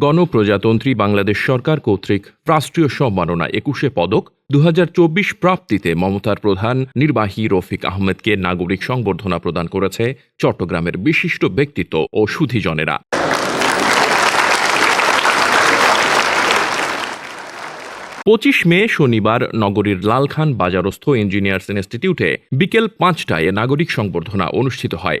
গণপ্রজাতন্ত্রী বাংলাদেশ সরকার কর্তৃক রাষ্ট্রীয় সম্মাননা একুশে পদক দু হাজার চব্বিশ প্রাপ্তিতে মমতার প্রধান নির্বাহী রফিক আহমেদকে নাগরিক সংবর্ধনা প্রদান করেছে চট্টগ্রামের বিশিষ্ট ব্যক্তিত্ব ও সুধীজনেরা। পঁচিশ মে শনিবার নগরীর লালখান বাজারস্থ ইঞ্জিনিয়ার্স ইনস্টিটিউটে বিকেল পাঁচটায় নাগরিক সংবর্ধনা অনুষ্ঠিত হয়।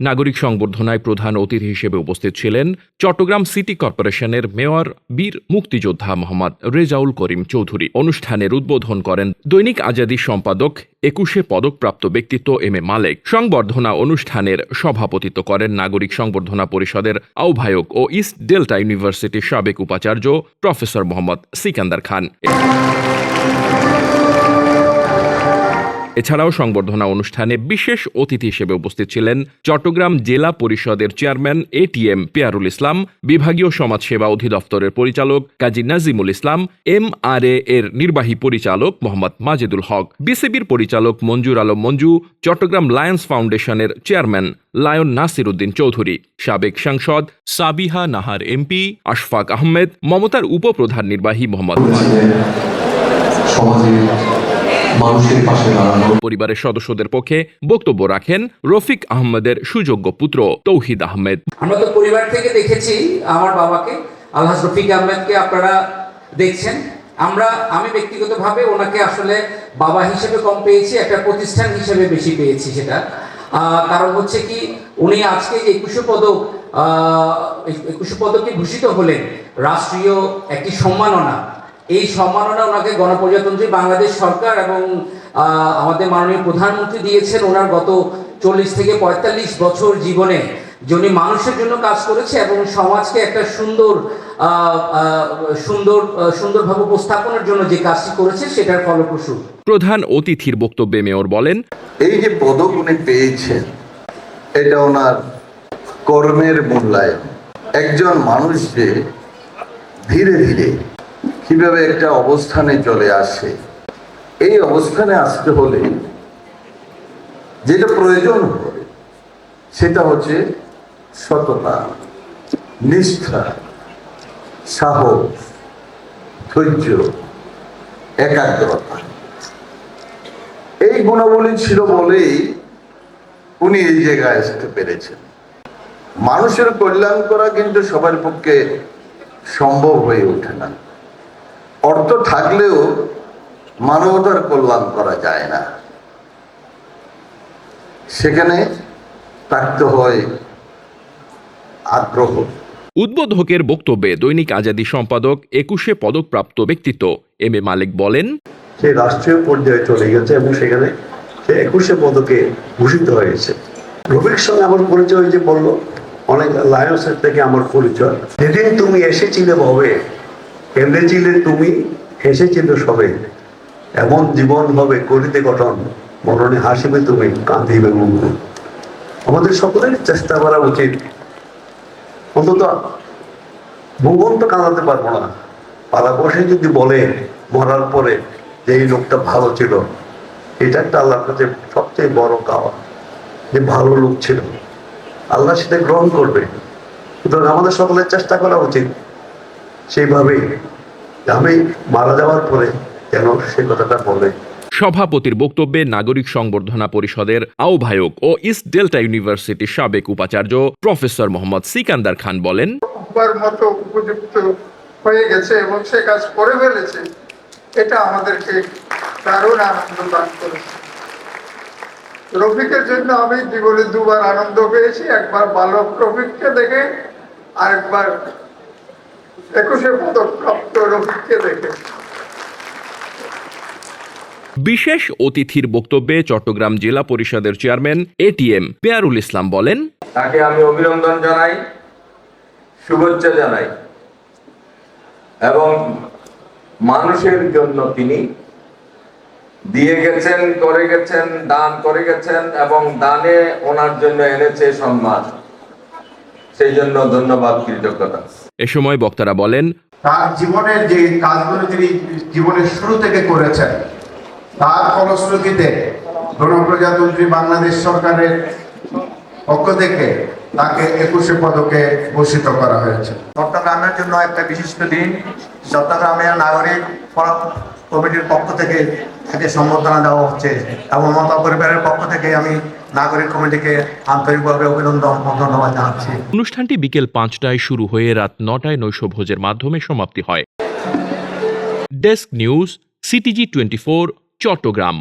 নাগরিক সংবর্ধনায় প্রধান অতিথি হিসেবে উপস্থিত ছিলেন চট্টগ্রাম সিটি কর্পোরেশনের মেয়র, বীর মুক্তিযোদ্ধা মোহাম্মদ রেজাউল করিম চৌধুরী। অনুষ্ঠানের উদ্বোধন করেন দৈনিক আজাদী সম্পাদক একুশে পদকপ্রাপ্ত ব্যক্তিত্ব এম এ মালেক। সংবর্ধনা অনুষ্ঠানের সভাপতিত্ব করেন নাগরিক সংবর্ধনা পরিষদের আহ্বায়ক ও ইস্ট ডেল্টা ইউনিভার্সিটির সাবেক উপাচার্য প্রফেসর মোহাম্মদ সিকান্দার খান। এছাড়াও সংবর্ধনা অনুষ্ঠানে বিশেষ অতিথি হিসেবে উপস্থিত ছিলেন চট্টগ্রাম জেলা পরিষদের চেয়ারম্যান এটিএম পেয়ারুল ইসলাম, বিভাগীয় সমাজসেবা অধিদপ্তরের পরিচালক কাজী নাজিমুল ইসলাম, এম আর এর নির্বাহী পরিচালক মোহাম্মদ মাজেদুল হক, বিসিবির পরিচালক মঞ্জুর আলম মঞ্জু, চট্টগ্রাম লায়ন্স ফাউন্ডেশনের চেয়ারম্যান লায়ন নাসির উদ্দিন চৌধুরী, সাবেক সাংসদ সাবিহা নাহার এমপি আশফাক আহমেদ, মমতার উপপ্রধান নির্বাহী মোহাম্মদ মানুষের পাশে দাঁড়ানো। পরিবারের সদস্যদের পক্ষে বক্তব্য রাখেন রফিক আহমেদের সুযোগ্য পুত্র তৌহিদ আহমেদ। আমরা তো পরিবার থেকে দেখেছি আমার বাবাকে আলহাজ রফিক আহমেদকে আপনারা দেখছেন। আমরা আমি ব্যক্তিগতভাবে ওনাকে আসলে বাবা হিসেবে কম পেয়েছি একটা প্রতিষ্ঠান হিসেবে বেশি পেয়েছি সেটা। আহ, কারণ হচ্ছে কি উনি আজকে যে একুশে পদক একুশে পদকে ভূষিত হলেন রাষ্ট্রীয় একটি সম্মাননা এই সম্মাননা ওনাকে গণপ্রজাতন্ত্রী বাংলাদেশ সরকার এবং আমাদের মাননীয় প্রধানমন্ত্রী দিয়েছেন। ওনার গত চল্লিশ থেকে পঁয়তাল্লিশ বছর জীবনে যিনি মানুষের জন্য কাজ করেছে এবং সমাজকে একটা সুন্দর সুন্দর সুন্দরভাবে উপস্থাপনের জন্য যে কাজটি করেছে সেটার ফলপ্রসূ। প্রধান অতিথির বক্তব্যে মেয়র বলেন এই যে পদক উনি পেয়েছেন এটা ওনার কর্মের মূল্যায়ন। একজন মানুষ যে ধীরে ধীরে কীভাবে একটা অবস্থানে চলে আসে? এই অবস্থানে আসতে হলে যেটা প্রয়োজন হয় সেটা হচ্ছে সততা, নিষ্ঠা, সাহস, ধৈর্য, একাগ্রতা। এই গুণাবলী ছিল বলেই উনি এই জায়গায় আসতে পেরেছেন। মানুষের কল্যাণ করা কিন্তু সবার পক্ষে সম্ভব হয়ে ওঠে না। অর্থ থাকলেও মানবতার কল্যাণ করা যায় না। সেখানে থাকতে হয় আগ্রহ। উদ্বোধকের বক্তব্যে দৈনিক আজাদি সম্পাদক একুশে পদকপ্রাপ্ত ব্যক্তিত্ব এম এ মালিক বলেন সে রাষ্ট্রীয় পর্যায়ে চলে গেছে এবং সেখানে সে একুশে পদকে ভূষিত হয়েছে রবির সঙ্গে আমার পরিচয় যে বলল অনেক লায়ন্সের থেকে আমার পরিচয়। যেদিন তুমি এসেছিলে ভবে কেঁদেছিলে তুমি, হেসেছিলে সবে। এমন জীবন হবে করিতে গঠন, মরণে হাসিবে তুমি, কাঁদিবে মুখ। আমাদের সকলের চেষ্টা করা উচিত। অন্তত ভুবন তো কাঁদাতে পারব না। পাড়া বসে যদি বলে, মরার পরে যে এই লোকটা ভালো ছিল, এটা একটা আল্লাহর কাছে সবচেয়ে বড় কাওয়া, যে ভালো লোক ছিল। আল্লাহ সেটা গ্রহণ করবে। সুতরাং আমাদের সকলের চেষ্টা করা উচিত। সেইভাবে আমি মারা যাওয়ার পরে যেন সে কথাটা বলে। সভাপতির বক্তব্যে নাগরিক সংবর্ধনা পরিষদের আহ্বায়ক ও ইস্ট ডেল্টা ইউনিভার্সিটির সাবেক উপাচার্য প্রফেসর মোহাম্মদ সিকান্দার খান বলেন মতো উপযুক্ত হয়ে গেছে এবং সে কাজ করে ফেলেছে এটা আমাদেরকে দারুণ আনন্দ দান করেছে। রফিকের জন্য আমি জীবনে দুবার আনন্দ পেয়েছি একবার বালক রফিককে দেখে আরেকবার একুশে পদক প্রাপ্ত রফিককে দেখে। বিশেষ অতিথির বক্তব্যে চট্টগ্রাম জেলা পরিষদের চেয়ারম্যান এটিএম পেয়ারুল ইসলাম বলেন তাকে আমি অভিনন্দন জানাই শুভেচ্ছা জানাই এবং মানুষের জন্য তিনি দিয়ে গেছেন করে গেছেন দান করে গেছেন এবং দানে ওনার জন্য এনেছে সম্মান। সেই জন্য ধন্যবাদ কৃতজ্ঞতা। এ সময় বক্তারা বলেন তার জীবনের যে কাজগুলো তিনি জীবনের শুরু থেকে করেছেন তার ফলশ্রুতিতে গণপ্রজাতন্ত্রী বাংলাদেশ সরকারের পক্ষ থেকে তাকে একুশে পদকে ভূষিত করা হয়েছে। চট্টগ্রামের জন্য একটা বিশিষ্ট দিন। চট্টগ্রামের নাগরিক ফোরাম কমিটির পক্ষ থেকে তাকে সম্বর্ধনা দেওয়া হচ্ছে এবং মমতা পরিবারের পক্ষ থেকে আমি নাগরিক কমিটিকে আন্তরিকভাবে অভিনন্দন ও ধন্যবাদ জানাচ্ছি। অনুষ্ঠানটি বিকেল পাঁচটায় শুরু হয়ে রাত নটায় নৈশভোজের মাধ্যমে সমাপ্তি হয়। Desk news, CTG twenty Chattogram.